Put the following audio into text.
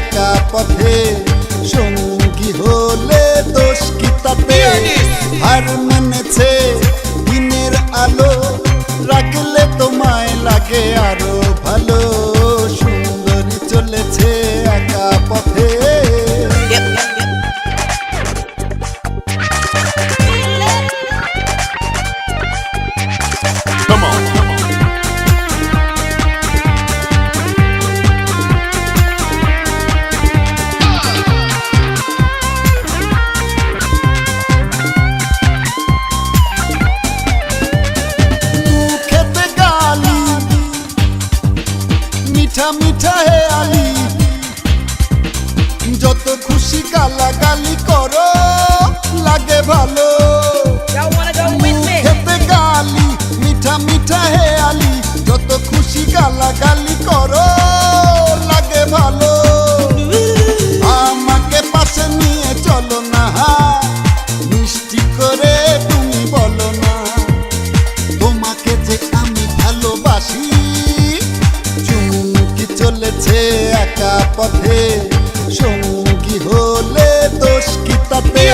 একা পথে সঙ্গী হলে দোষ কি তাতে? হার মেনেছে দিনের আলো রাখলে তোমায় লাগে আরও ভালো। সুন্দরী চলেছে একা পথে যত খুশি কালা কালি করো লাগে ভালো। হেঁটেছে একা পথে। সঙ্গী হলে দোষ কি তাতে?